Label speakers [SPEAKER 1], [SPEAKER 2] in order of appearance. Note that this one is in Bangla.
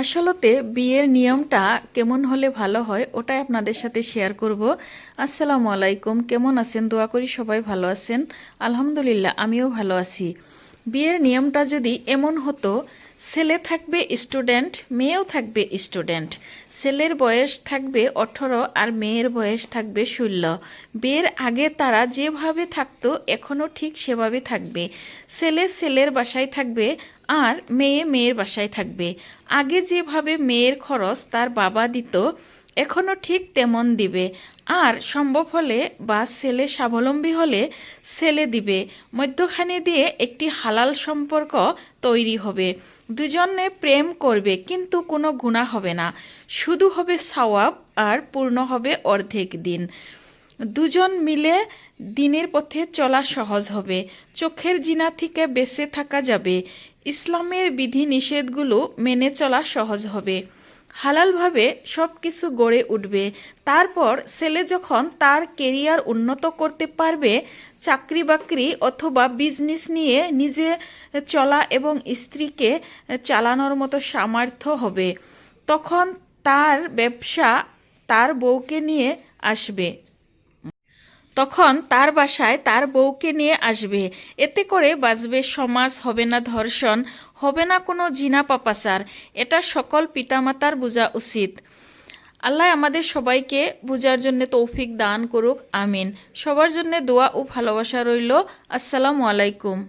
[SPEAKER 1] আসলতে বিয়ের নিয়মটা কেমন হলে ভালো হয় ওটাই আপনাদের সাথে শেয়ার করব। আসসালামু আলাইকুম, কেমন আছেন? দোয়া করি সবাই ভালো আছেন। আলহামদুলিল্লাহ, আমিও ভালো আছি। বিয়ের নিয়মটা যদি এমন হতো ছেলে থাকবে স্টুডেন্ট, মেয়েও থাকবে স্টুডেন্ট। ছেলের বয়স থাকবে অঠেরো আর মেয়ের বয়স থাকবে ষোলো। বিয়ের আগে তারা যেভাবে থাকতো এখনও ঠিক সেভাবে থাকবে। ছেলে ছেলের বাসায় থাকবে আর মেয়ে মেয়ের বাসায় থাকবে। আগে যেভাবে মেয়ের খরচ তার বাবা দিত এখনও ঠিক তেমন দিবে। আর সম্ভব হলে বা ছেলে স্বাবলম্বী হলে ছেলে দিবে। মধ্যখানে দিয়ে একটি হালাল সম্পর্ক তৈরি হবে। দুজনে প্রেম করবে, কিন্তু কোনো গুণা হবে না। শুধু হবে সওয়াব আর পূর্ণ হবে অর্ধেক দিন। দুজন মিলে দিনের পথে চলা সহজ হবে। চোখের জিনা থেকে বেঁচে থাকা যাবে। ইসলামের বিধি নিষেধগুলো মেনে চলা সহজ হবে। হালালভাবে সব কিছু গড়ে উঠবে। তারপর ছেলে যখন তার কেরিয়ার উন্নত করতে পারবে চাকরি বাকরি অথবা বিজনেস নিয়ে নিজে চলা এবং স্ত্রীকে চালানোর মতো সামর্থ্য হবে, তখন তার ব্যবসা তার বউকে নিয়ে আসবে। তখন তার বাসায় তার বউকে নিয়ে আসবে। এতে করে বাঁচবে সমাজ, হবে না ধর্ষণ, হবে না কোনো জিনা পাপাসার এটা সকল পিতামাতার বোঝা উচিত। আল্লাহ আমাদের সবাইকে বোঝার জন্য তৌফিক দান করুক, আমিন। সবার জন্য দোয়া ও ভালোবাসা রইল। আসসালামু আলাইকুম।